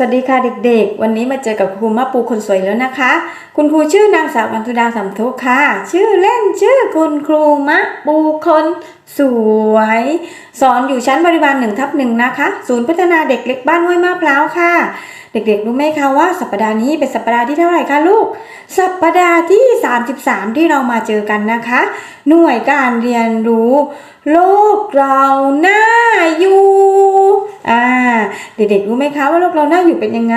สวัสดีค่ะเด็กๆ วันนี้มาเจอกับครูมะปูคนสวยแล้วนะคะ คุณครูชื่อนางสาววันธุดาสัมทุกค่ะ ชื่อเล่นชื่อคุณครูมะปูคนสวย สอนอยู่ชั้นบริบาลหนึ่งทับหนึ่งนะคะ ศูนย์พัฒนาเด็กเล็กบ้านห้วยมะพร้าวค่ะ เด็กๆรู้ไหมคะว่าสัปดาห์นี้เป็นสัปดาห์ที่เท่าไหร่คะลูก สัปดาห์ที่ 33 ที่เรามาเจอกันนะคะ หน่วยการเรียนรู้ โลกเราหน้าอยู่ เด็กๆรู้ไหมคะว่าโลกเราหน้าอยู่เป็นยังไง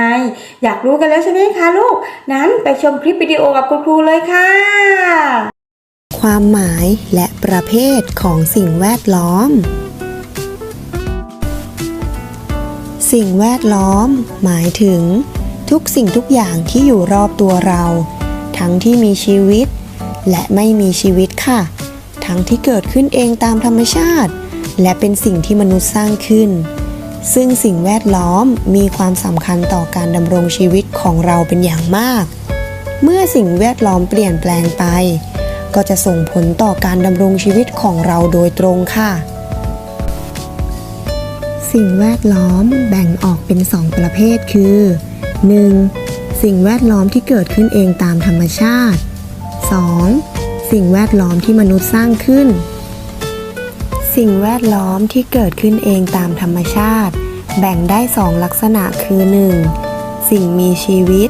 อยากรู้กันแล้วใช่ไหมคะลูก นั้นไปชมคลิปวิดีโอกับคุณครูเลยค่ะ ความหมายและประเภทของสิ่งแวดล้อม สิ่งแวดล้อม หมายถึง ทุกสิ่งทุกอย่างที่อยู่รอบตัวเรา ทั้งที่มีชีวิต และไม่มีชีวิตค่ะ ทั้งที่เกิดขึ้นเองตามธรรมชาติ และเป็นสิ่งที่มนุษย์สร้างขึ้น ซึ่งสิ่งแวดล้อมมีความสำคัญต่อการดำรงชีวิตของเราเป็นอย่างมาก เมื่อสิ่งแวดล้อมเปลี่ยนแปลงไป ก็จะส่งผลต่อการดำรงชีวิตของเราโดยตรงค่ะ สิ่งแวดล้อมแบ่งออกเป็น2ประเภทคือ 1. สิ่งแวดล้อมที่เกิดขึ้นเองตามธรรมชาติ 2. สิ่งแวดล้อมที่มนุษย์สร้างขึ้น สิ่งแวดล้อมที่เกิดขึ้นเองตามธรรมชาติ แบ่งได้2ลักษณะคือ 1. สิ่งมีชีวิต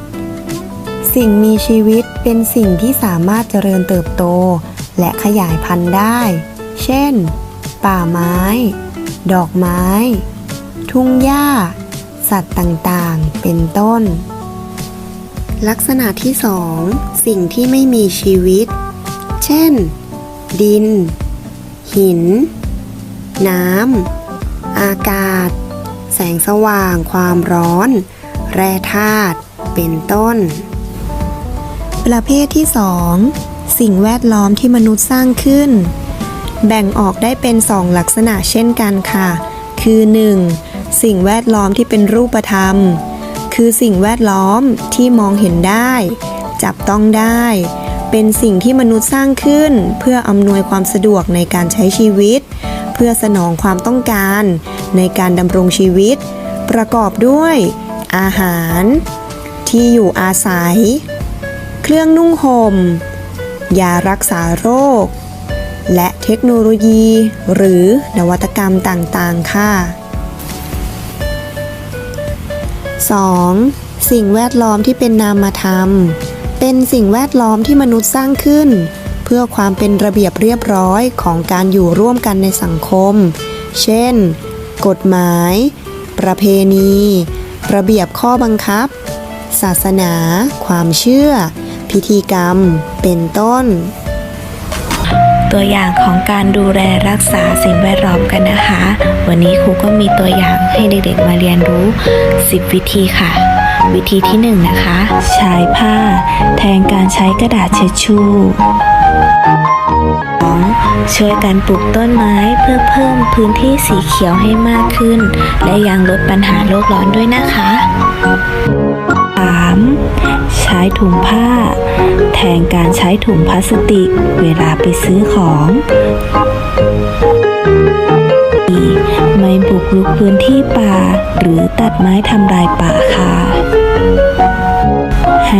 สิ่งมีชีวิตเป็นสิ่งที่สามารถเจริญเติบโต และขยายพันธุ์ได้ เช่น ป่าไม้ ดอกไม้ ทุ่งหญ้า สัตว์ต่างๆ เป็นต้น ลักษณะที่สองสิ่งที่ไม่มีชีวิต เช่น ดิน หิน น้ำ อากาศ แสงสว่าง ความร้อน แร่ธาตุ เป็นต้น ประเภทที่ 2 สิ่งแวดล้อมที่มนุษย์สร้างขึ้น แบ่งออกได้เป็น 2 ลักษณะเช่นกันค่ะ คือ 1. สิ่งแวดล้อมที่เป็นรูปธรรม คือสิ่งแวดล้อมที่มองเห็นได้ จับต้องได้เป็นสิ่งที่มนุษย์สร้างขึ้น เพื่ออำนวยความสะดวกในการใช้ชีวิต พื่อสนองความต้องการ ในการดำรงชีวิต ประกอบด้วย อาหาร ที่อยู่อาศัย เครื่องนุ่งหม่มยารักษาโรค และเทคโนโลยี หรือนวัตกรรมต่างๆ ค่ะ 2. สิ่งแวดล้อมที่เป็นนามธรรม เป็นสิ่งแวดล้อมที่มนุษย์สร้างขึ้น พื่อความเป็นระเบียบเรียบร้อยของการอยู่ร่วมกันในสังคม เช่น กฎหมาย ประเพณี ระเบียบข้อบังคับ ศาสนา ความเชื่อ พิธีกรรม เป็นต้น ตัวอย่างของการดูแลรักษาสิ่งแวดล้อมกันนะคะ วันนี้ครูก็มีตัวอย่างให้เด็กๆมาเรียนรู้ 10 วิธีค่ะวิธีที่1นะคะ ใช้ผ้า แทนการใช้กระดาษเช็ดชู่ ช่วยกันปลูกต้นไม้เพื่อเพิ่มพื้นที่สีเขียวให้มากขึ้น และยังลดปัญหาโลกร้อนด้วยนะคะ 3. ใช้ถุงผ้า แทนการใช้ถุงพลาสติกเวลาไปซื้อของ 4. ไม่บุกรุกพื้นที่ป่า หรือตัดไม้ทำลายป่าค่ะ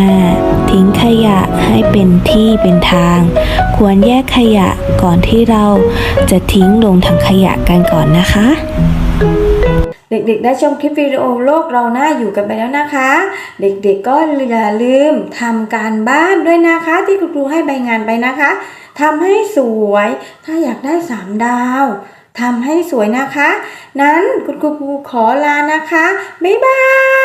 5. ทิ้งขยะให้เป็นที่เป็นทาง ควรแยกขยะก่อนที่เราจะทิ้งลงถังขยะกันก่อนนะคะ เด็กๆได้ชมคลิปวิดีโอโลกเราหน้าอยู่กันไปแล้วนะคะ เด็กๆก็อย่าลืมทำการบ้านด้วยนะคะ ที่คุณครูให้ใบงานไปนะคะทำให้สวย ถ้าอยากได้สามดาวทำให้สวยนะคะ นั้นคุณครูขอลานะคะ บ๊ายบาย